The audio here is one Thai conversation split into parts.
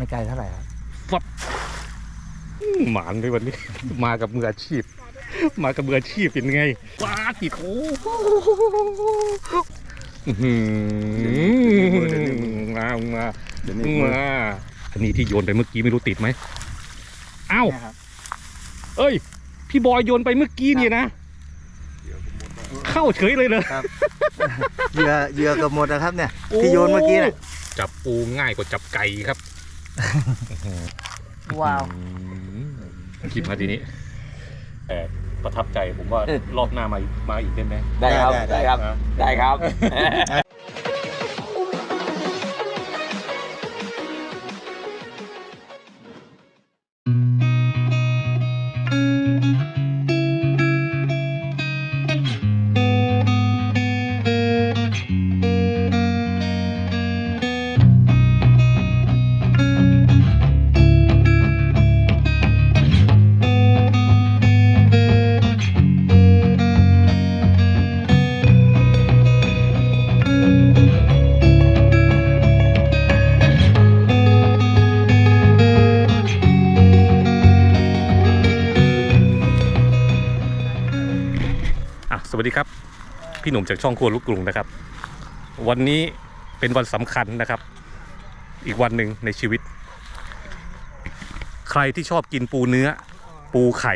ไม่ไกลเท่าไหร่ครับหมานเลยวันนี้ มากับมืออาชีพ มากับมืออาชีพเป็นไงว้าติดโอ้อื้อหือมามาเดี๋ยวนี้มาอันนี้ที่โยนไปเมื่อกี้ไม่รู้ติดไหมอ้าวนะครับเอ้ย พี่บอยโยนไปเมื่อกี้เนี่ยนะเข้าเฉยเลยเลยเหยื่อเหยื่อเกับหมดนะครับเนี่ยที่โยนเมื่อกี้น่ะจับปูง่ายกว่าจับไก่ครับ ว้าวคิดมาทีนี้ แต่ประทับใจผมว่ารอบหน้ามามาอีกได้ไหมได้ครับ ได้ได้ได้ครับ ได้ครับ พี่หนุ่มจากช่องครัวลูกกรุงนะครับ วันนี้เป็นวันสำคัญนะครับ อีกวันหนึ่งในชีวิต ใครที่ชอบกินปูเนื้อ ปูไข่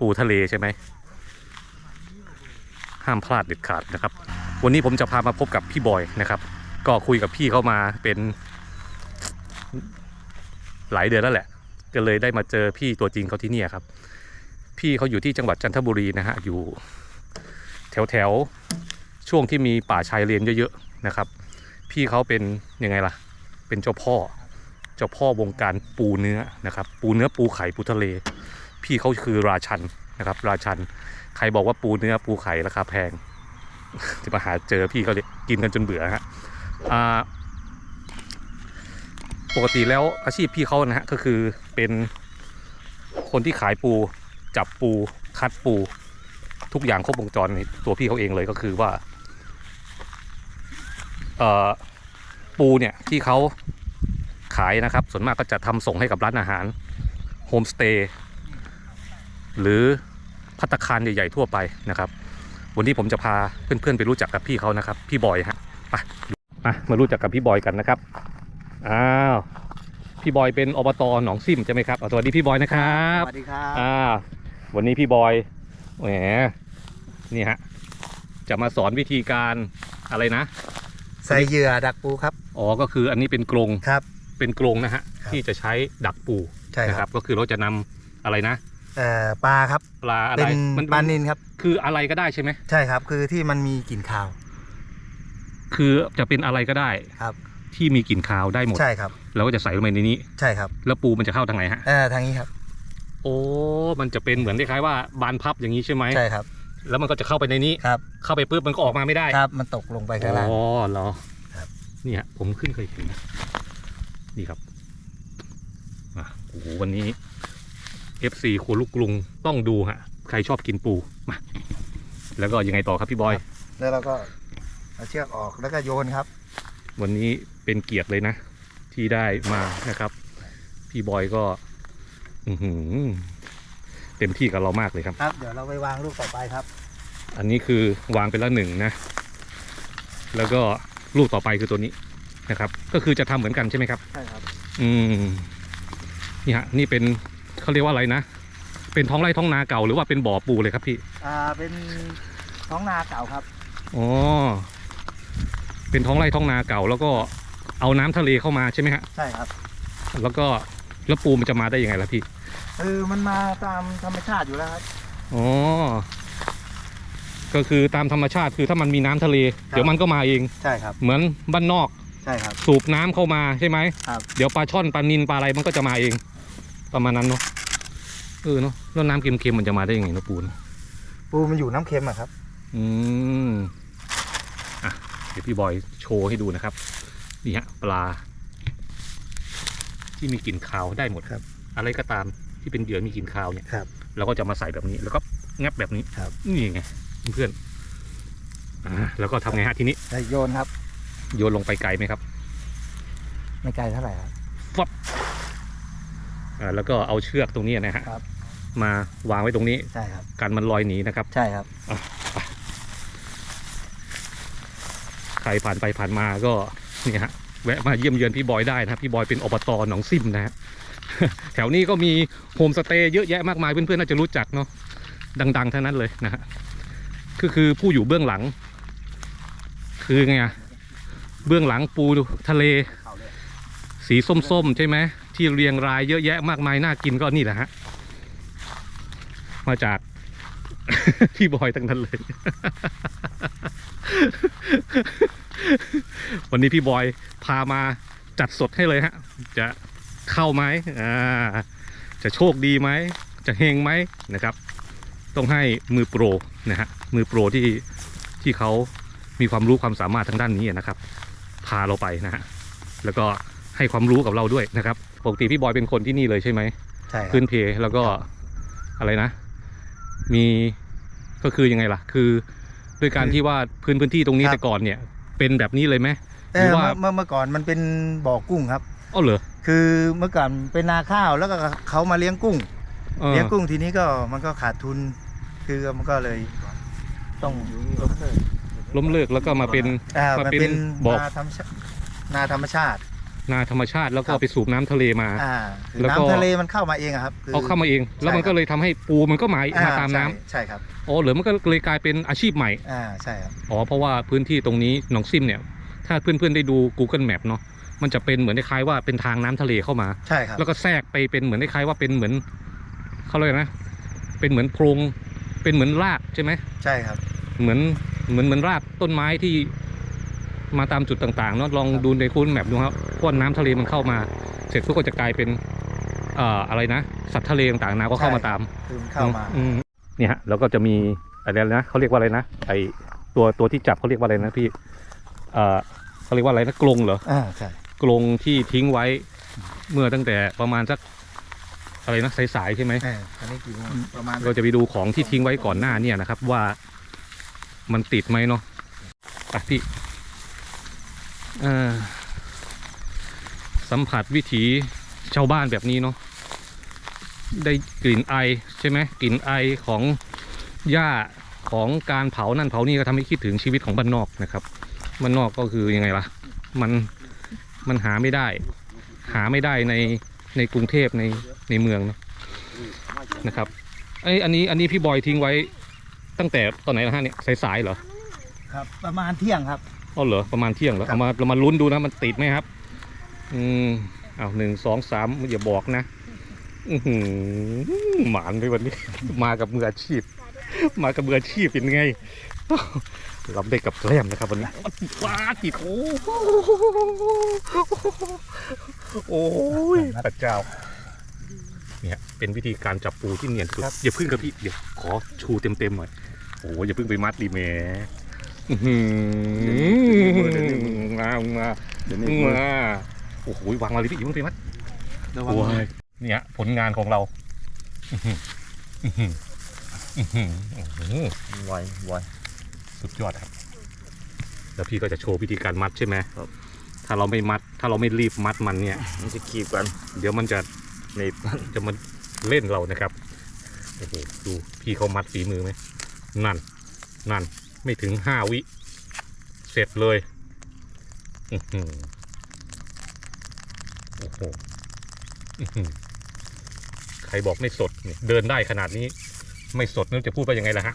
ปูทะเลใช่ไหมห้ามพลาดเด็ดขาดนะครับ วันนี้ผมจะพามาพบกับพี่บอยนะครับ ก็คุยกับพี่เขามาเป็นหลายเดือนแล้วแหละ ก็เลยได้มาเจอพี่ตัวจริงเขาที่นี่ครับ พี่เขาอยู่ที่จังหวัดจันทบุรีนะฮะอยู่ ถวแถวๆช่วงที่มีป่าชายเลนเยอะๆนะครับ พี่เขาเป็นยังไงล่ะ เป็นเจ้าพ่อ เจ้าพ่อวงการปูเนื้อนะครับ ปูเนื้อปูไข่ปูทะเล พี่เขาคือราชันนะครับ ราชัน ใครบอกว่าปูเนื้อปูไข่ราคาแพง จะมาหาเจอพี่เขาเลยกินกันจนเบื่อฮะปกติแล้วอาชีพพี่เขานะฮะก็คือเป็นคนที่ขายปูจับปูคัดปู ทุกอย่างครบวงจรในตัวพี่เขาเองเลยก็คือว่าเอ่อปูเนี่ยที่เขาขายนะครับ ส่วนมากก็จะทำส่งให้กับร้านอาหารโฮมสเตย์หรือพัตตาคารใหญ่ๆทั่วไปนะครับ วันนี้ผมจะพาเพื่อนๆไปรู้จักกับพี่เขานะครับ พี่บอยฮะไปมามารู้จักกับพี่บอยกันนะครับอ้าวพี่บอยเป็นอบตหนองซิมใช่ไหมครับอ่าสวัสดีพี่บอยนะครับสวัสดีครับอ่าวันนี้พี่บอยแหม นี่ฮะจะมาสอนวิธีการอะไรนะ ใส่เหยื่อดักปูครับ อ๋อก็คืออันนี้เป็นกรงครับ เป็นกรงนะฮะครับที่จะใช้ดักปูใช่นะคครัรับบก็คือเราจะนำอะไรนะเอ่อปลาครับปลาอะไรเป็นมันปลานินครับ คืออะไรก็ได้ใช่ไหมใช่ครับ คือที่มันมีกลิ่นคาว คือจะเป็นอะไรก็ได้ครับ ที่มีกลิ่นคาวได้หมดใช่ครับเราก็จะใส่ลงไปในนี้ใช่ครับ แล้วปูมันจะเข้าทางไหนฮะเอ่อทางนี้ครับ โอ้มันจะเป็นเหมือนคล้ายๆว่าบานพับอย่างนี้ใช่ไหมใช่ครับ แล้วมันก็จะเข้าไปในนี้ ครับเข้าไปปุ๊บมันก็ออกมาไม่ได้ครับ มันตกลงไปข้างล่าง อ๋อเหรอครับนี่ฮะผมขึ้นเคยเห็นนะนี่ครับอะโอ้โหวันนี้ FC ครัวลูกกรุงต้องดูฮะ ใครชอบกินปูมาแล้วก็ยังไงต่อครับพี่บอย แล้วเราก็เอาเชือกออกแล้วก็โยนครับ วันนี้เป็นเกียรติเลยนะ ที่ได้มานะครับ พี่บอยก็ อือหือ เต็มที่กับเรามากเลยครับ ครับ เดี๋ยวเราไปวางลูกต่อไปครับ อันนี้คือวางไปแล้วหนึ่งนะ แล้วก็ลูกต่อไปคือตัวนี้นะครับ ก็คือจะทำเหมือนกันใช่ไหมครับ ใช่ครับ อืม นี่ฮะ นี่เป็นเขาเรียกว่าอะไรนะ เป็นท้องไร่ท้องนาเก่าหรือว่าเป็นบ่อปูเลยครับพี่ อ่า เป็นท้องนาเก่าครับ อ๋อ เป็นท้องไร่ท้องนาเก่า แล้วก็เอาน้ำทะเลเข้ามาใช่ไหมฮะ ใช่ครับ แล้วก็ แล้วปูมันจะมาได้ยังไงล่ะพี่คือมันมาตามธรรมชาติอยู่แล้วครับ อ๋อ ก็คือตามธรรมชาติคือถ้ามันมีน้ำทะเล เดี๋ยวมันก็มาเอง ใช่ครับ เหมือนบ้านนอกใช่ครับ สูบน้ำเข้ามาใช่ไหมครับ เดี๋ยวปลาช่อนปลานินปลาอะไรมันก็จะมาเอง ประมาณนั้นเนาะ เออเนาะ แล้วน้ำเค็มๆมันจะมาได้ยังไงเนาะปูนปูมันอยู่น้ำเค็มอะครับ อืม อะ เดี๋ยวพี่บอยโชว์ให้ดูนะครับ นี่ฮะปลา ที่มีกลิ่นคาวได้หมดครับ อะไรก็ตามที่เป็นเหยื่อมีกลิ่นคาวเนี่ยครับ เราก็จะมาใส่แบบนี้ แล้วก็งับแบบนี้ครับ นี่ไงเพื่อนๆอ่าแล้วก็ทำไงฮะทีนี้แล้วโยนครับ โยนลงไปไกลไหมครับไม่ไกลเท่าไหร่ครับฟับอ่าแล้วก็เอาเชือกตรงนี้นะฮะครับ มาวางไว้ตรงนี้ใช่ครับกันมันลอยหนีนะครับ ใช่ครับ ใครผ่านไปผ่านมาก็เนี่ยฮะ แวะมาเยี่ยมเยือนพี่บอยได้นะครับพี่บอยเป็นอบตหนองซิมนะฮะแถวนี้ก็มีโฮมสเตย์เยอะแยะมากมายเพื่อนๆน่าจะรู้จักเนาะดังๆทั้งนั้นเลยนะฮะคือคือผู้อยู่เบื้องหลัง คือไงอะเบื้องหลังปูทะเล สีส้มๆใช่ไหมที่เรียงรายเยอะแยะมากมายน่ากินก็นี่แหละฮะมาจากพี่บอยทั้งนั้นเลย วันนี้พี่บอยพามาจัดสดให้เลยฮะ จะเข้าไหมอ่าจะโชคดีไหม จะเฮงไหมนะครับ ต้องให้มือโปรนะฮะมือโปรที่ที่เขามีความรู้ความสามารถทางด้านนี้นะครับ พาเราไปนะฮะแล้วก็ให้ความรู้กับเราด้วยนะครับปกติพี่บอยเป็นคนที่นี่เลยใช่ไหมใช่ครับพื้นเพแล้วก็อะไรนะ มีก็คือยังไงล่ะ คือด้วยการที่ว่าพื้นพื้นที่ตรงนี้ครับแต่ก่อนเนี่ย เป็นแบบนี้เลยไหมเอหรืออว่าเมื่อเมื่อเมื่อก่อนมันเป็นบ่อกุ้งครับอ๋อเหรอคือเมื่อก่อนเป็นนาข้าวแล้วก็เขามาเลี้ยงกุ้งเออเลี้ยงกุ้งทีนี้ก็มันก็ขาดทุน คือมันก็เลยต้องล้มเลิกล้มเลิกแล้วก็มาเป็นอ่ามามันเป็นเป็นบ่อนาธรรมชาติ นาธรรมชาตินาธรรมชาติแล้วก็ครับ ไปสูบน้ำทะเลมา อ่าคือแล้วก็ น้ำทะเลมันเข้ามาเองอะครับคือ เอาเข้ามาเอง แล้วมันใช่ครับ ก็เลยทำให้ปูมันก็มาอ่มาตามน้ำใช่ใช่ครับอ๋อเหรือมันก็เลยกลายเป็นอาชีพใหม่อ่าใช่ครับ อ๋อเพราะว่าพื้นที่ตรงนี้หนองซิมเนี่ย ถ้าเพื่อนๆได้ดู Google Map เนาะมันจะเป็นเหมือนคล้ายๆว่าเป็นทางน้ำทะเลเข้ามา ใช่ครับแล้วก็แทรกไปเป็นเหมือนคล้ายๆว่าเป็นเหมือนเขาเรียกอะไรนะ เป็นเหมือนโพรงเป็นเหมือนรากใช่ไหม ใช่ครับ เหมือนเหมือนเหมือนรากต้นไม้ที่ มาตามจุดต่างๆเนาะลองดูในคูณแมปดูครับเพราะว่าน้ำทะเลมันเข้ามา เสร็จปุ๊บก็จะกลายเป็นเอ่ออะไรนะ สัตว์ทะเลต่างๆน้ำก็เข้ามาตามคือมันเข้ามาอืมเนี่ยฮะแล้วก็จะมีอะไรนะเขาเรียกว่าอะไรนะไอตัวตัวที่จับเขาเรียกว่าอะไรนะพี่เอ่อเขาเรียกว่าอะไรนะกรงเหรออ่าใช่กรงที่ทิ้งไว้เมื่อตั้งแต่ประมาณสักอะไรนะสายๆใช่ไหมเอออันนี้กี่โมงประมาณเราจะไปดูของที่ทิ้งไว้ก่อนหน้าเนี่ยนะครับ ว่ามันติดไหมเนาะอะพี่เอ่อ สัมผัสวิถีชาวบ้านแบบนี้เนาะได้กลิ่นไอใช่ไหมกลิ่นไอของหญ้าของการเผานั่นเผานี่ก็ทำให้คิดถึงชีวิตของบ้านนอกนะครับบ้านนอกก็คือยังไงล่ะ มันมันหาไม่ได้ หาไม่ได้ในในกรุงเทพในในเมืองเนอะนะครับไออันนี้อันนี้พี่บอยทิ้งไว้ตั้งแต่ตอนไหนนะฮะเนี่ยสายๆเหรอครับ ประมาณเที่ยงครับ อ๋อเหรอประมาณเที่ยงแล้วครับเอามาเรามาลุ้นดูนะมันติดไหมครับ อืมเอาหนึ่งสองสามอย่าบอกนะอือหือหมานเลยวันนี้ มากับมืออาชีพ มากับมืออาชีพเป็นไงรับได้กับแกล้มนะครับวันนี้ว้าติดโอ้โหโอ้ยพระเจ้า เนี่ยเป็นวิธีการจับปูที่เนียนสุดครับอย่าพึ่งครับพี่เดี๋ยวขอชูเต็มๆหน่อยโอ้อย่าพึ่งไปมัดดีแหม่อื้อหือ มามาเดี๋ยวนี้มาโอ้โหวางมาเลยพี่อย่าเพิ่งไปมัดระวังโอ้ยเนี่ยผลงานของเราอื้อหืออื้อหืออื้อหือโอ้โหไวไวสุดยอดครับ แล้วพี่ก็จะโชว์วิธีการมัดใช่ไหมครับ ถ้าเราไม่มัด ถ้าเราไม่รีบมัดมันเนี่ย มันจะขีบกัน เดี๋ยวมันจะหนี่จะมาเล่นเรานะครับโอ้โหดูพี่เขามัดฝีมือไหมนั่น นั่น ไม่ถึงห้าวิ เสร็จเลยอื้อหือโอ้โหอื้อหือใครบอกไม่สดเนี่ยเดินได้ขนาดนี้ ไม่สดนึกจะพูดไปยังไงล่ะฮะ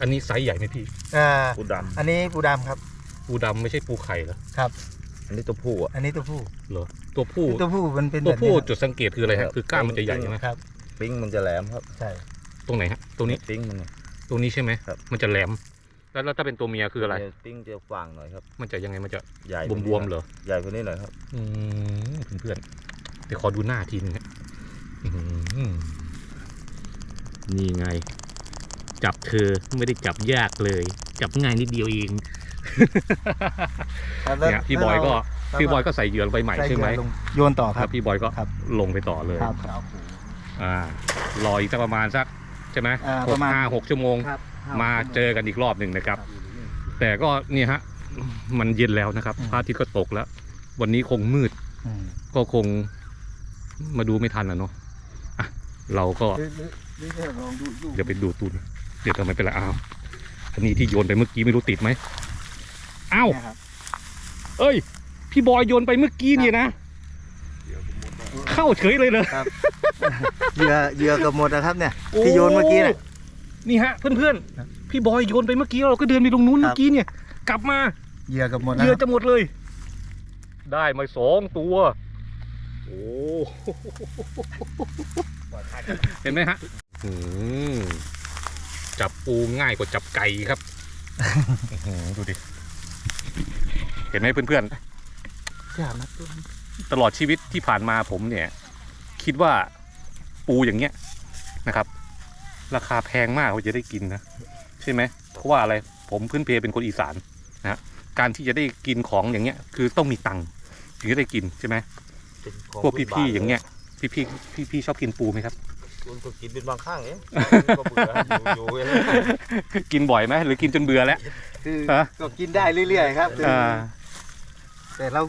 อันนี้ไซส์ใหญ่ไหมพี่อ่าปูดอันนี้ปูดำครับ ปูดำไม่ใช่ปูไข่เหรอครับำอันนี้ตัวผู้อะอันนี้ตัวผู้เหรอตัวผู้ตัวผู้มันเป็นตัวแบบผู้นี้จุดสังเกตคืออะไรครัฮะบคือกล้ามมันจะใหญ่ใช่ไหมครับ ปิ้งมันจะแหลมครับ ใช่ ตรงไหนฮะตรงนี้ปิ้งมันเนี่ย ตรงนี้ใช่ไหมครับ มันจะแหลม แล้วแล้วถ้าเป็นตัวเมียคืออะไรเนี่ยปิ้งจะฝางหน่อยครับ มันจะยังไงมันจะใหญ่บวมๆเหรอ ใหญ่กว่านี้หน่อยครับ อืมเพื่อนๆเดี๋ยวขอดูหน้าทีนึงฮะอื้อหือนี่ไง จับเธอไม่ได้จับยากเลย จับง่ายนิดเดียวเองครับแล้วเนี่ยพี่บอยก็แล้วพี่บอยก็ใส่เหยื่อลงไปใหม่ใช่ไหมเหยื่อลงโยนต่อคครัรับบพี่บอยก็ครับลงไปต่อเลยครับอ่ารออีกสักประมาณสัก ใช่ไหมอ่าหปกระมาณ ห้าหกชั่วโมง ครับมาเจอกันอีกรอบหนึ่งนะครับ แต่ก็นี่ฮะมันเย็นแล้วนะครับอืมพระอาทิตย์ก็ตกแล้ว วันนี้คงมืดอืมก็คงมาดูไม่ทันอะเนาะอะเราก็หรือหรือหรือจะลองดูดูเดี๋ยวไปดูตุนเดี๋ยวทำไมเป็นไรอ้าวอันนี้ที่โยนไปเมื่อกี้ไม่รู้ติดไหมอ้าวเนี่ยครับ เอ้ย พี่บอยโยนไปเมื่อกี้เนี่ยนะ เข้าเฉยเลยเลยเหยื่อเหยื่อเกับหมดนะครับเนี่ยที่โยนเมื่อกี้น่ะ นี่ฮะเพื่อนครับๆ พี่บอยโยนไปเมื่อกี้เราก็เดินไปตรงนู้นครับ เมื่อกี้เนี่ย กลับมาเหยื่อเกับหมดเหนะยื่อครับจะหมดเลย ได้มาสองตัว โอ้เห็นไหมฮะอืมจับปูง่ายกว่าจับไก่ครับอื้อหือดูดิ เห็นไหมเพื่อนอย่ามาตัวๆ ตลอดชีวิตที่ผ่านมาผมเนี่ย คิดว่าปูอย่างเงี้ยนะครับ ราคาแพงมากกว่าจะได้กินนะ ใช่ไหมเพราะว่าอะไรผมพื้นเพเป็นคนอีสานนะฮะการที่จะได้กินของอย่างเงี้ย คือต้องมีตังค์ถึงจะได้กินใช่ไหมเป็นของพวกพื้นบ้พี่นๆอย่างเงี้ย พี่พี่พี่พี่ๆชอบกินปูไหมครับมันก็กินเป็นบางข้างเองก็เบื่ออยู่อยู่อย่างนี้กินบ่อยไหมหรือกินจนเบื่อแล้วคือฮะก็กินได้เรื่อยๆครับคือออ่าแต่เรา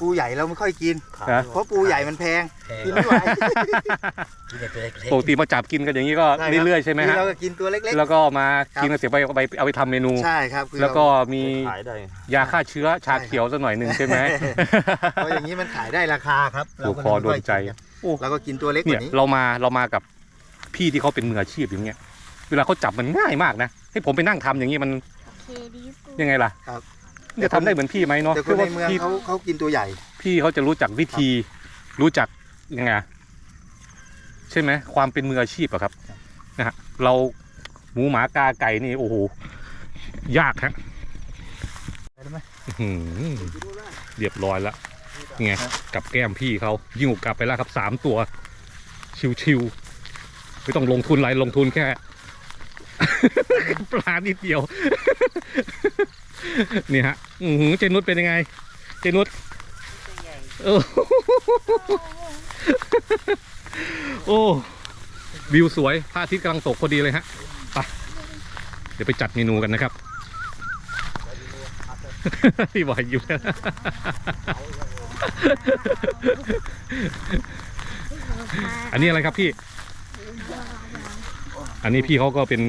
ปูใหญ่เราไม่ค่อยกินฮะ เพราะปูใหญ่มันแพงแพงกินไม่ไหวกินแต่ตัวเล็กปกติมาจับกินกันอย่างนี้ก็ใช่ครับเรื่อยๆใช่ไหมคือฮะ เราก็กินตัวเล็ก แล้วก็มาครับกินกันเสร็จไปเอาไปเอาไปทำเมนู ๆ ใช่ครับคือแล้วก็มีขายได้ยาฆ่าเชื้อชาเขียวสักหน่อยหนึ่งใช่ไหม เพราะอย่างนี้มันขายได้ราคาครับถูกคอโดนใจโอ้เราก็กินตัวเล็กกเนี่ยว่านี้เรามาเรามากับพี่ที่เขาเป็นมืออาชีพอย่างเงี้ย เวลาเขาจับมันง่ายมากนะให้ผมไปนั่งทำอย่างนี้มัน เคดีสุดยังไงล่ะครับ จะทำได้เหมือนพี่ไหมเนาะแต่คคืนในว่าเมืองพี่เขาเขากินตัวใหญ่ พี่เขาจะรู้จักวิธี รู้จักยังไงอะใช่ไหมความเป็นมืออาชีพอะครับนะฮะเราหมูหมากาไก่นี่โอ้โหยากฮะได้ไหมอื้อหือเรียบร้อยแล้วนี่ไงกับแก้มพี่เขายิ่งกลับไปแล้วครับสามตัว ชิวๆไม่ต้องลงทุนอะไรลงทุนแค่ ปลานิดเดียว นี่ฮะอือหือเจนุชเป็นยังไง เจนุชเออโอ้วิวสวยพระอาทิตย์กำลังตกพอดีเลยฮะไปเดี๋ยวไปจัดเมนูกันนะครับพี่บอยอยู่อันนี้อะไรครับพี่ อันนี้พี่เขาก็เป็น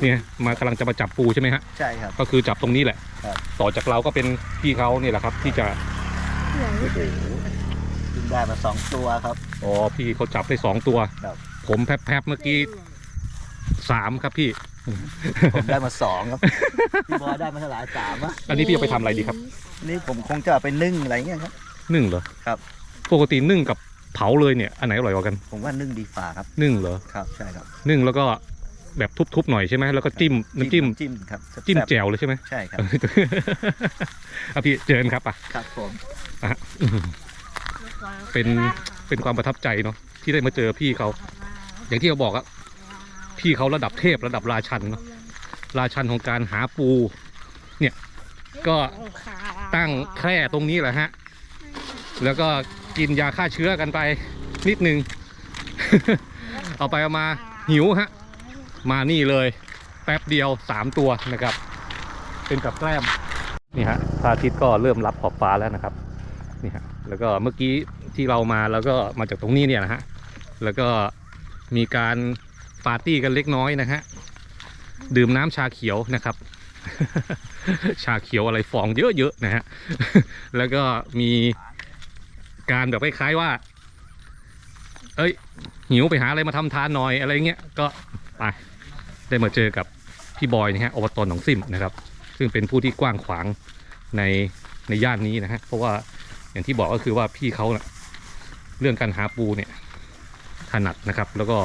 เนี่ยมากำลังจะมาจับปูใช่ไหมฮะใช่ครับ ก็คือจับตรงนี้แหละ ครับ ต่อจากเราก็เป็นพี่เขาเนี่ยแหละครับ ที่จะกินได้มาสองตัวครับ อ๋อพี่เขาจับได้สองตัว ครับ ผมแพบๆเมื่อกี้สามครับพี่ ผมได้มาสองครับ พี่บอยได้มาเท่าไหร่สามอะอันนี้พี่เอาไปทำอะไรดีครับนี่ผมคงจะเอาไปนึ่งอะไรเงี้ยครับ นึ่งเหรอครับ ปกตินึ่งกับเผาเลยเนี่ยอันไหนอร่อยกว่ากันผมว่านึ่งดีฝ่าครับ นึ่งเหรอครับ ใช่ครับ นึ่งแล้วก็ แบบทุบๆหน่อยใช่ไหมแล้วก็จิ้มน้ำจิ้มจิ้มครับจิ้มแซ่บแจ่วเลยใช่ไหมใช่ครับอะพี่เจริญครับอะครับผมอะอื้อหือเป็นเป็นความประทับใจเนาะที่ได้มาเจอพี่เขา อย่างที่เขาบอกอะพี่เขาระดับเทพระดับราชันเนาะราชันของการหาปู เนี่ย ก็ตั้งแคร่ตรงนี้แหละฮะ แล้วก็กินยาฆ่าเชื้อกันไปนิดนึง เอาไปเอามาหิวฮะ มานี่เลย แป๊บเดียวสามตัวนะครับ เป็นกับแกล้มนี่ฮะพระอาทิตย์ก็เริ่มรับขอบฟ้าแล้วนะครับนี่ฮะแล้วก็เมื่อกี้ที่เรามาแล้วก็มาจากตรงนี้เนี่ยนะฮะแล้วก็มีการปาร์ตี้กันเล็กน้อยนะฮะดื่มน้ำชาเขียวนะครับ ชาเขียวอะไรฟองเยอะๆนะฮะแล้วก็มีการแบบคล้ายๆว่า เอ้ยหิวไปหาอะไรมาทำทานหน่อยอะไรเงี้ยก็ไป ได้มาเจอกับพี่บอยนะฮะอบตหนองซิมนะครับ ซึ่งเป็นผู้ที่กว้างขวางในในย่านนี้นะฮะเพราะว่าอย่างที่บอกก็คือว่าพี่เขาเนะ่ะเรื่องการหาปูเนี่ยถนัดนะครับ แล้วก็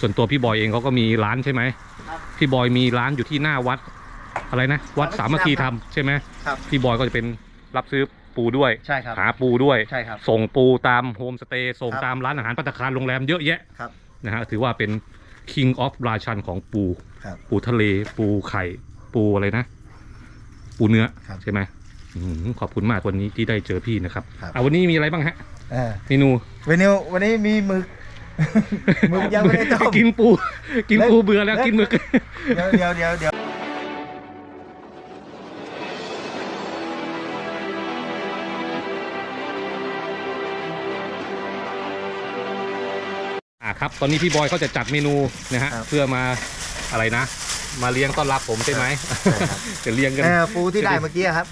ส่วนตัวพี่บอยเองเขาก็มีร้านใช่ไหมพี่บอยมีร้านอยู่ที่หน้าวัดอะไรนะวัดสามัคคีธรรมใช่ไหมครับพี่บอยก็จะเป็นรับซื้อปูด้วยใช่ครับหาปูด้วยใช่ครับส่งปูตามโฮมสเตย์ส่งครับตามร้านอาหารปัตตาคารโรงแรมเยอะแยะครับนะฮะถือว่าเป็น king of ราชันของปู ครับ ปูทะเล ปูไข่ ปูอะไรนะ ปูเนื้อครับใช่ไหมอืมขอบคุณมากวันนี้ที่ได้เจอพี่นะครับครับ อะวันนี้มีอะไรบ้างฮะเออเมนู วันนี้วันนี้มีหมึก หมึกยังไม่ได้ต้ม กินปู กินปูเบื่อแล้วแล้วกินหมึก เดี๋ยวเดี๋ยวเดี๋ยวเดี๋ยว ครับ ตอนนี้พี่บอยเขาจะจัดเมนูนะฮะครับเพื่อมาอะไรนะ มาเลี้ยงต้อนรับผมใช่ไหมใช่ครับ จะเลี้ยงกัน เออปูที่ได้เมื่อกี้ครับ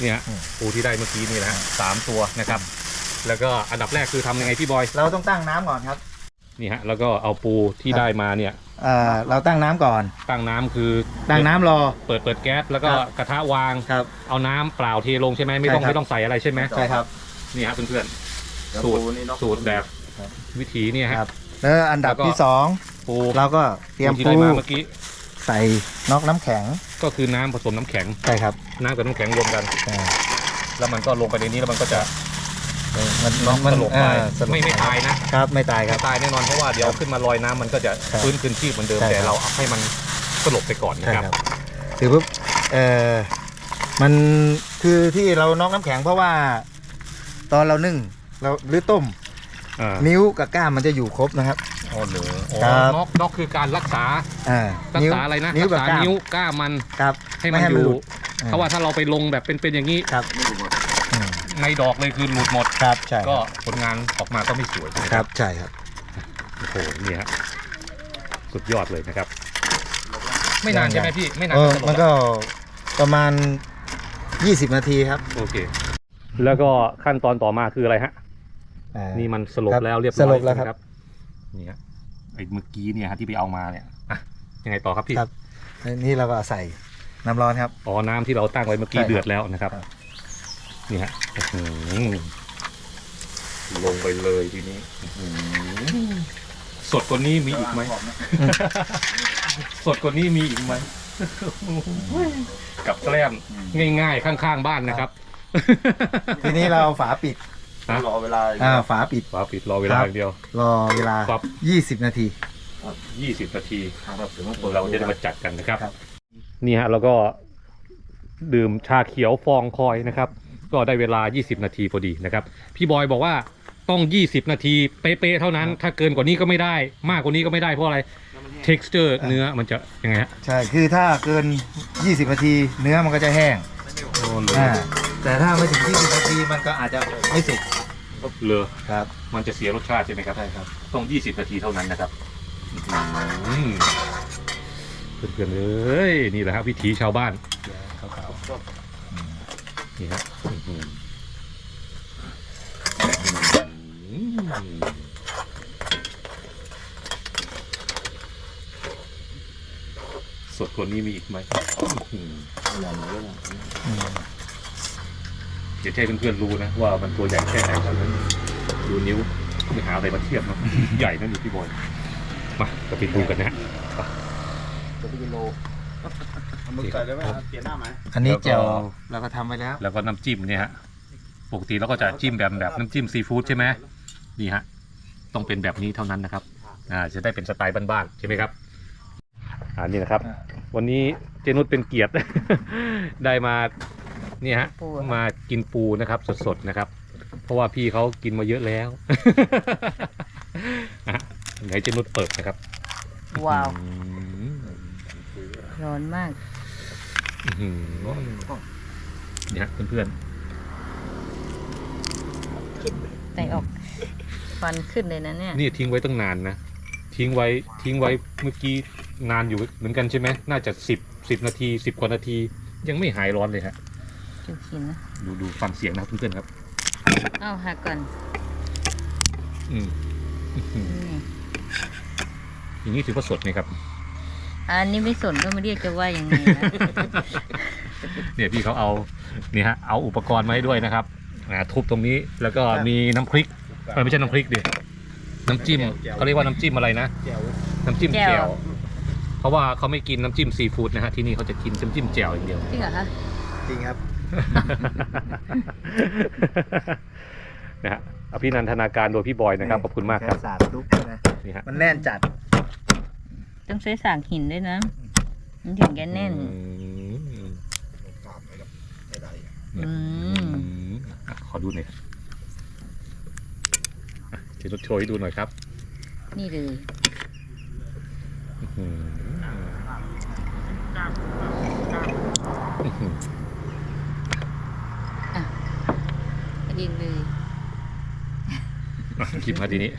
เนี่ยอืมปูที่ได้เมื่อกี้นี่นะฮะสามตัวนะครับ แล้วก็อันดับแรกคือทำยังไงพี่บอยเราต้องตั้งน้ำก่อนครับนี่ฮะแล้วก็เอาปูที่ครับได้มาเนี่ย เอ่อเราตั้งน้ำก่อน ตั้งน้ำคือตั้งน้ำรอ เปิดเปิดแก๊สแล้วก็ครับ กระทะวาง ครับ เอาน้ำเปล่าเทลงใช่ไหมไม่ต้องใช่ครับ ไม่ต้องใส่อะไรใช่ไหมใช่ครับ นี่ฮะเพื่อนแล้วสูตรปูนี่เนาะๆสูตรแบบครับ วิถีเนี่ยฮะครับ แล้วอันดับแล้วก็ ที่สองปูเราก็เตรียมที่ปูได้มาเมื่อกี้ ใส่นอกน้ำแข็งก็คือน้ำผสมน้ำแข็ง ใช่ครับน้ำกับน้ำแข็งรวมกัน อ่าแล้วมันก็ลงไปในนี้แล้วมันก็จะเออมันน็อกมันสลบไปอ่าสลบไม่ไม่ตายนะครับ ไม่ตายครับ ตายแน่นอนเพราะว่าเดี๋ยวขึ้นมาลอยน้ำมันก็จะครับฟื้นคืนชีพเหมือนเดิมใช่แต่ครับเราเอาให้มันสลบไปก่อนนะใช่ครับ ครับคือปุ๊บเออมันคือที่เรานอกน้ำแข็งเพราะว่า ตอนเรานึ่งเราหรือต้ม อ่านิ้วกับก้ามมันจะอยู่ครบนะครับ อ๋อเหรออ๋อครับน็อกน็อกคือการรักษาอ่ารักนิ้วษาอะไรนะนิ้วรักับษาก้ามนิ้วก้ามมันครับให้มันไให้อยู่หลุดเพราะว่าถ้าเราไปลงแบบเป็นๆอย่างนี้ ครับอืมในดอกเลยคือหลุดหมด ครับใช่ก็ผลงานออกมาก็ไม่สวยใช่ไหมครับใช่ครับ โอ้โหนี่ฮะสุดยอดเลยนะครับ ไม่นานใช่ไหมพี่ไม่นานเออจะสลบมันละก็ประมาณ 20 นาทีครับ โอเค แล้วก็ขั้นตอนต่อมาคืออะไรฮะอ่า นี่มันสลบครับแล้วเรียบร้อยสลบแล้วใช่ไหมครับนี่ฮะไอ้เมื่อกี้เนี่ยฮะที่ไปเอามาเนี่ยอะยังไงต่อครับพี่ครับนี่เราก็เอาใส่น้ำร้อนครับอ๋อน้ำที่เราตั้งไว้เมื่อกี้ใช่ครับเดือดแล้วนะครับครับนี่ฮะอื้อหือลงไปเลยทีนี้อื้อหือสดกว่านี้มีอีกไหมสดกว่านี้มีอีกไหมกับแกล้มง่าย ๆ ข้าง ๆ บ้านนะครับ ทีนี้เราเอาฝาปิด ฮะ รอเวลาอีกอ่าฝาปิด ฝาปิดรอเวลาครับ อย่างเดียว รอเวลา ครับ 20 นาที 20นาทีครับถึงเราจะได้มาจัดกันนะครับ ครับ นี่ฮะแล้วก็ดื่มชาเขียวฟองคอยนะครับ ก็ได้เวลา 20 นาทีพอดีนะครับ พี่บอยบอกว่าต้อง 20 นาทีเป๊ะๆเท่านั้น ถ้าเกินกว่านี้ก็ไม่ได้ มากกว่านี้ก็ไม่ได้เพราะอะไร texture เนื้อมันจะยังไงฮะใช่ คือถ้าเกิน 20 นาที เนื้อมันก็จะแห้งโอ้เลอ่า แต่ถ้าไม่ถึง20นาทีมันก็อาจจะไม่สุกเลอครับ มันจะเสียรสชาติใช่ไหมครับใช่ครับ ต้อง 20 นาทีเท่านั้นนะครับอื้อหือเพื่อนๆเอ้ยนี่แหละครับวิถีชาวบ้านขาวนี่ฮะอื้อหืออื้อหือสดกว่านี้มีอีกไหมอื้อหือๆอืม เดี๋ยวให้เพื่อนๆรู้นะว่ามันตัวใหญ่แค่ไหนครับดูนิ้วไม่หาอะไรมาเทียบเนาะ ใหญ่นั่นอยู่พี่บอยมาก็ไปดูกันนะฮะจะเป็นกิโลเอามึงใส่ได้ไหมเปลี่ยนหน้าไหมอันนี้แล้วก็เจียวเราก็ทำไว้แล้ว แล้วก็น้ำจิ้มเนี่ยฮะปกติเราก็จะจิ้มแบบแบบน้ำจิ้มซีฟู้ดใช่ไหมนี่ฮะต้องเป็นแบบนี้เท่านั้นนะครับอ่าจะได้เป็นสไตล์บ้านๆใช่ไหมครับอ่านี่นะครับอ่าวันนี้เจนุชเป็นเกียรติ ได้มาเนี่ยฮะปูอะ มากินปูนะครับ สดๆนะครับ เพราะว่าพี่เขากินมาเยอะแล้ว อะไหนเจนุชเปิดนะครับว้าวอืมร้อนมาก อื้อหือเนี่ยฮะเพื่อนแต่ออกฟันขึ้นเลยนะเนี่ย ๆนี่ทิ้งไว้ตั้งนานนะทิ้งไว้ทิ้งไว้เมื่อกี้นานอยู่เหมือนกันใช่ไหมน่าจะสิบสิบนาทีสิบกว่านาที ยังไม่หายร้อนเลยฮะ จุกกินนะดูดูฟังเสียงนะครับเพื่อนๆครับ เอ้าหักก่อนอืมอื้อหือนี่อย่างนี้ถือว่าสดไหมครับ อันนี้ไม่สนก็ไม่เรียกจะว่ายังไงนะเนี่ยพี่เขาเอาเนี่ยฮะเอาอุปกรณ์มาให้ด้วยนะครับอ่าทุบตรงนี้แล้วก็มีน้ำพริกเอ้ยไม่ใช่น้ำพริกดิน้ำจิ้มเขาเรียกว่าน้ำจิ้มอะไรนะแก้วน้ำจิ้มแจ่แจ่ววเพราะว่าเขาไม่กินน้ำจิ้มซีฟู้ดนะฮะที่นี่เขาจะกินน้ำจิ้มแจ่วอย่างเดียว จริงเหรอคะ จริงครับ นะฮะอภินันทนาการโดยพี่บอยนะครับ ขอบคุณมากครับ แสาดลุกนะนี่ฮะ Mm. มันแน่นจัด ต้องใช้สากหินด้วยนะ มันถึงจะแน่น อืมอืมอะขอดูหน่อยครับอะเดี๋ยวโชว์ให้ดูหน่อยครับนี่เลย อื้อหืออื้อหือ ยิงเลยอะคลิปมาทีนี้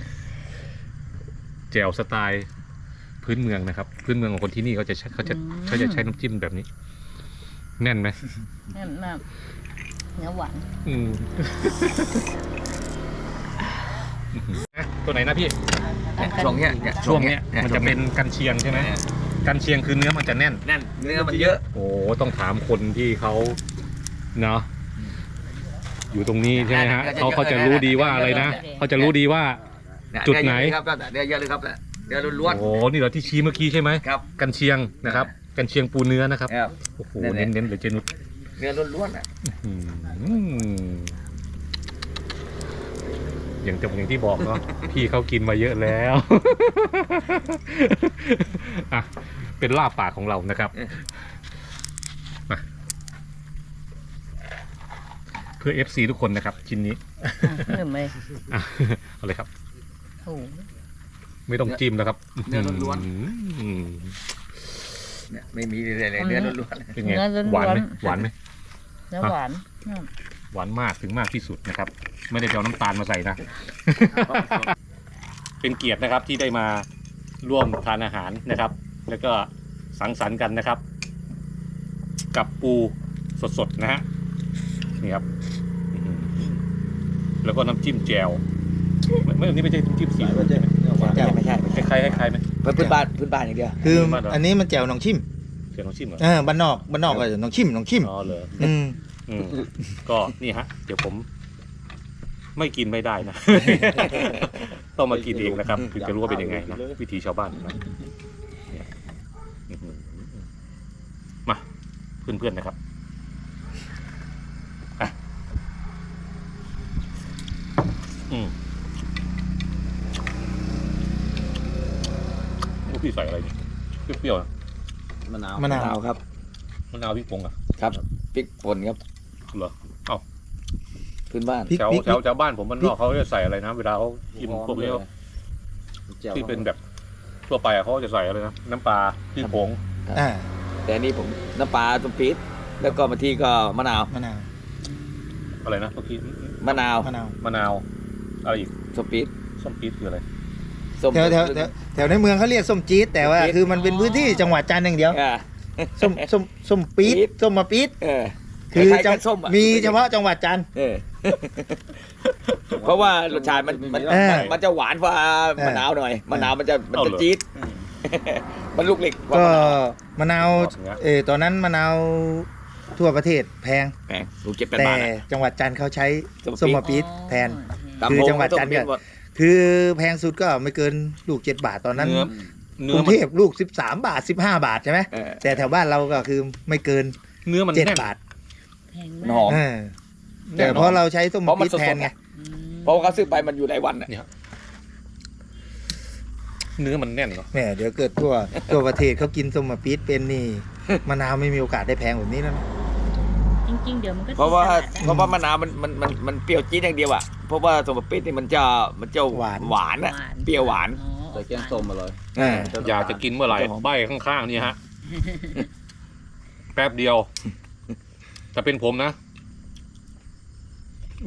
แจ่วสไตล์พื้นเมืองนะครับ พื้นเมืองของคนที่นี่เขาจะใช้เขาจะเขาจะใช้น้ำจิ้มแบบนี้ แน่นไหมแน่นมากเนื้อหวานอืมอะตัวไหนนะพี่ ช่วงเนี้ยเนี่ยช่วงเนี้ยมันจะเป็นกันเชียงใช่ไหมกันเชียงคือเนื้อมันจะแน่น แน่นเนื้อมันเยอะ โอ้ต้องถามคนที่เขาเนาะ อยู่ตรงนี้ใช่ไหมฮะเขาเขาจะรู้ดีว่าอะไรนะเขาจะรู้ดีว่าเนี่ยจุดไหนเยอะเลยครับเนื้อเยอะเลยครับเนี่ยเนื้อล้วนโอ้นี่เหรอที่ชี้เมื่อกี้ใช่ไหมๆครับกันเชียงนะครับ กันเชียงปูเนื้อนะครับครับโอ้โหนั่นแหเน้ละนๆเลยเจนุสเนื้อล้วนๆอะอืมอย่างจะอย่างที่บอกเนาะพี่เขากินมาเยอะแล้วอะเป็นลาบปากของเรานะครับมาเพื่อ FC ทุกคนนะครับ ชิ้นนี้หนึ่งเลยอะเอาเลยครับ โอ้โหไม่ต้องจิ้มแล้วครับเนื้อล้วน อืมๆเนี่ยไม่มีเลยเลยเนื้อล้วนๆเป็นไงหวานไหมหวานไหมเนื้อหวานอืมหวานมากถึงมากที่สุดนะครับ ไม่ได้ไปเอาน้ำตาลมาใส่นะ เป็นเกียรตินะครับที่ได้มาร่วมทานอาหารนะครับ แล้วก็สังสรรค์กันนะครับ กับปูสดๆนะฮะนี่ครับอื้อหือ แล้วก็น้ำจิ้มแจ่วไม่ไม่อันนี้ไม่ใช่น้ำจิ้มสีใช่ไหมแจ่วไม่ใช่ไม่คใช่ล้ายๆคล้ายๆไหม พื้นบ้านพื้นบ้านอย่างเดียวคือบ้านเรา อันนี้มันแจ่วหนองชิมเสียงน้ำจิ้มเหรอเออบ้านนอกบ้านนอกก็หนองชิมหนองชิมอ๋อเหรอ อืมอืมก็นี่ฮะ เดี๋ยวผม ไม่กินไม่ได้นะ ต้องมากินเองนะครับถึงจะรู้ว่าเป็นยังไงนะวิธีชาวบ้านนะเนี่ยอื้อหือมาเพื่อนๆนะครับอะ อืมโอ้พี่ใส่อะไรเนี่ยเปรี้ยวๆนะมะนาวมะนาว ครับ มะนาวพริกผงอะครับพริกป่นครับ เหรอพื้นบ้านพริกแถวพริก แถวแถวบ้านผมมันนอกเขาจะใส่อะไรนะเวลาเขากินพวกนี้ที่เป็นแบบทั่วไปอะเขาจะใส่อะไรนะน้ำปลาพริกผงอ่าแต่อันนี้ผมน้ำปลาต้มปี๊ดแล้วก็บางทีก็มะนาวมะนาวอะไรนะเมื่อกี้มะนาวมะนาวมะนาว อะไรอีกส้มปี๊ดส้มปี๊ดคืออะไรส้ม แถวแถวแถวแถวในเมืองเขาเรียกส้มจี๊ดแต่ว่าจี๊ด คือมันเป็นพื้นที่จังหวัดจันทร์อย่างเดียวอ่า ส้มส้มส้มปี๊ดปี๊ด ส้มมะปี๊ดเออคือคล้ายๆจังกับส้มอะมีเฉพาะจังหวัดจันทร์ เออเพราะว่ารสชาติมันมันเออ มันจะหวานกว่ามะนาวหน่อยมะนาวมันจะมันจะจี๊ด มันลูกเหล็กกว่าก็มะนาว มะนาวเออตอนนั้นมะนาวทั่วประเทศแพงแพงลูกเจ็ดแปดแต่บาทอะ จังหวัดจันทร์เขาใช้ส้ส้มมมะปี๊ดแทนตาม คือโพจังหวัดจันทร์ส้มปี๊ดหมดคือแพงสุดก็ไม่เกินลูกเจ็ดบาทตอนนั้นเนื้อกเนื้รุองมัเทนพลูกสิบสามบาทสิบห้าบาทใช่ไหมเออแต่แถวบ้านเราก็คือไม่เกินเนื้อมันเจ็ดแน่นบาทแพงมันมาหอกมเออแต่เพราะเราใช้ส้มเพราะมันปี๊ดแทนสดๆไงอืมเพราะว่าเขาซื้อไปมันอยู่หลายวันอะเนื้อมันแน่นเนาะแหมเดี๋ยวเกิดทั่วทั่วประเทศเขากินส้มมะปี๊ดเป็นนี่มะนาวไม่มีโอกาสได้แพงแบบนี้แล้วนะ จริงๆ เดี๋ยวมันก็เพราะว่าติดตลดได้เพราะว่ามะนาวมันมันมันมันเปรี้ยวจี๊ดอย่างเดียวอะเพราะว่าส้มปี๊ดนี่มันจะมันจะหวานหวานอะเปรี้ยวหวานอ๋อใส่แกงส้มมาเลยเอออยากจะกินเมื่อไหร่เจ้าของใบข้างๆนี่ฮะ แป๊บเดียวถ้าเป็นผมนะ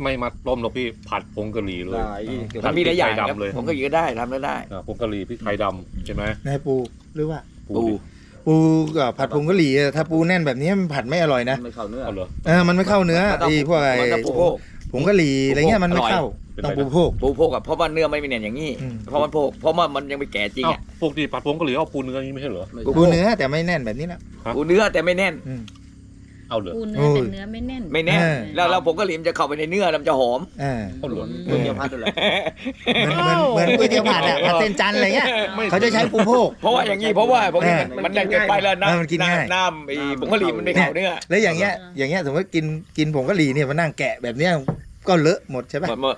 ไม่มาต้มหรอกพี่ผัดผงกะหรี่เลย ได้เกี่ยวมักับนมีหลายอย่างพริกไทยครับดำเลย ผมก็ยิงก็ได้ทำแล้วได้อ่าผงกะหรี่พริกไทยดำใช่ไหมนายปูหรือว่า ปูดิ ปูกับผัดผงกะหรี่อะถ้าปูแน่นแบบนี้มันผัดไม่อร่อยนะไม่เข้าเนื้อ เอาเหรอ เออมันไม่เข้าเนื้อมันต้องไอ้พวกไอ้มันต้องปูโพกผงกะหรี่อะไรเงี้ยมันไม่อร่อย เข้าเป็นต้องไรนะปูโพกปูโพกอะเพราะว่าเนื้อไม่มีเนี่ยอย่างนี้ อืม เพราะมันโพกเพราะว่ามันยังไม่แก่จริงเอ้าอะปกติผัดผงกะหรี่เอาปูเนื้อนี่ไม่ใช่เหรอไม่ปูปูเนื้อแต่ไม่แน่นแบบนี้นะ ปูเนื้อแต่ไม่แน่นอืม เอาเหรอปูเนื้โอ้อยแต่เนื้อไม่แน่น ไม่แน่นเออ แล้วเราผมก็หลีมนจะเข้าไปในเนื้อแล้วมันจะหอมเออเอาเหรอ เออเกี่ยวพัดด้วยแหละเหมือนเหมือนเหมือนก๋วยเตี๋ยวผัดอะผัดเส้นจันทร์อะไรเงี้ยไม่เขาจะใช้ปูโพก เพราะว่าอย่างนี้เพราะว่าผมนี่มันเออมันแน่นเกินไปแล้วเออมันกินน้ำง่ายน้ำไอ้ผงกะหรี่มันไม่เข้าเนื้อแล้วอย่างเงี้ยอย่างเงี้ยสมมติกินกินผงกะหรี่เนี่ยมานั่งแกะแบบเนี้ยก็เลอะหมดใช่ปะหมดหมด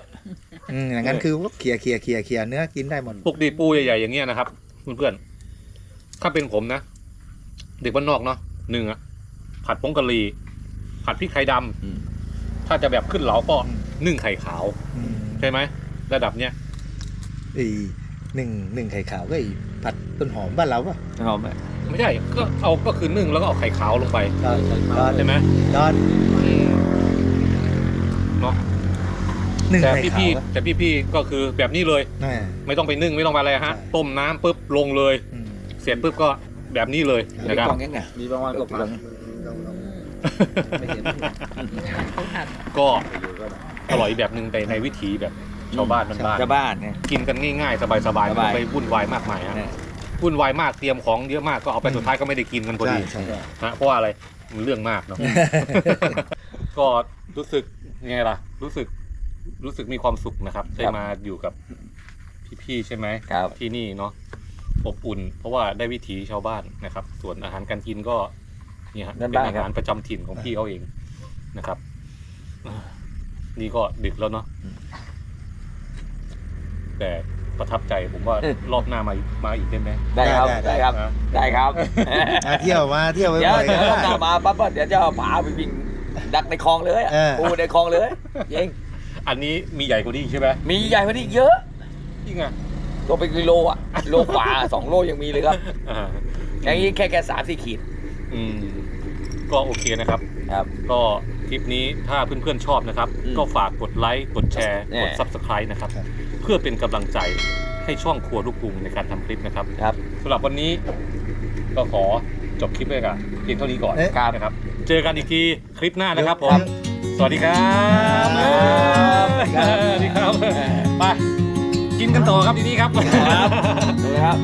อืมอย่างนั้นคือเขี่ยเขี่ยเขี่ยเขี่ยเนื้อกินได้หมดปกติปูใหญ่ๆอย่างเงี้ยนะครับเพื่อนๆถ้าเป็นผมนะ เด็กบ้านนอกเนาะหนึ่งอะ ผัดผงกะหรี่ผัดพริกไทยดำถ้าจะแบบขึ้นเหลาก็นึ่งไข่ขาวอืมใช่ไหมระดับเนี้ยไอีหนึ่งหนึ่งไข่ขาวก็ไอีผัดต้นหอมบ้านเราปะหอมไหมไม่ใช่ก็เอาก็คือนึ่งแล้วก็เอาไข่ขาวลงไปดอนดอนใช่ไหมดอนอืมเนาะนึ่งแต่ไข่พี่ขาวพี่นะแต่พี่พี่ก็คือแบบนี้เลยแน่ไม่ต้องไปนึ่งไม่ต้องไปอะไรฮะ ใช่ ต้มน้ำปุ๊บลงเลย อืม เสร็จปุ๊บก็แบบนี้เลยเล็นะกครับกล่องยังไงมีประมาณกว่าพัน ไม่เห็นเขาหักก็อร่อยแบบหนึ่งแต่ในวิถีแบบชาวบ้านบ้านชาวบ้านเนี่ยๆกินกันง่ายๆ สบายๆไม่สต้บาอย งไปวุ่นวายมากมายฮะเนี่ยวุ่นวายมากเตรียมของเยอะมากก็เอาไปสุดท้ายก็ไม่ได้กินกันพอใช่ดีใช่นะเพราะว่าอะไรมันเรื่องมากเนาะ ก็รู้สึกไงล่ะ รู้สึกรู้สึกมีความสุขนะครับได้มาอยู่กับพี่ๆใช่ไหมครับ ที่นี่เนาะอบอุ่น เพราะว่าได้วิถีชาวบ้านนะครับ ส่วนอาหารการกินก็เนี่ยฮะนั่นเป็นบ้านอาครับหารประจำถิ่นของพี่เขาเองนะครับอ่านี่ก็ดึกแล้วเนาะแต่ประทับใจผมว่ารอบหน้ามามาอีกได้ไหมได้ครับ ได้ได้ครับนะได้ครับ มาเที่ยวมาเที่ยวเดี๋ยวบ่อยๆเดี๋ยวก็รอบหได้ น้ามาปั๊บเดี๋ยวจะพาไปวิ่งดักในคลองเลยอะเออ ปูในคลองเลยจริงอันนี้มีใหญ่กว่านี้อีกใช่ไหมมีใหญ่กว่านี้เยอะ จริงอะตัวเป็นกิโลอะ โลกว่าสองโลยังมีเลยครับ อ่าอย่างนี้แค่แค่สามสี่ขีด อืม ก็โอเคนะครับ ครับ ก็คลิปนี้ถ้าเพื่อนๆชอบนะครับ อืมก็ฝากกดไลค์ กดแชร์ แน่ กด Subscribe นะครับ ครับ เพื่อเป็นกำลังใจให้ช่องครัวลูกกรุงในการทำคลิปนะครับครับ สำหรับวันนี้ก็ขอจบคลิปเลยกับเพียงเท่านี้ก่อนเอ๊ะครับนะครับ เจอกันอีกทีคลิปหน้านะครับผมครับสวัสดีครับครับสวัสดีครับ ไป กินกันต่อครับทีนี้ครับครับดูนะครับ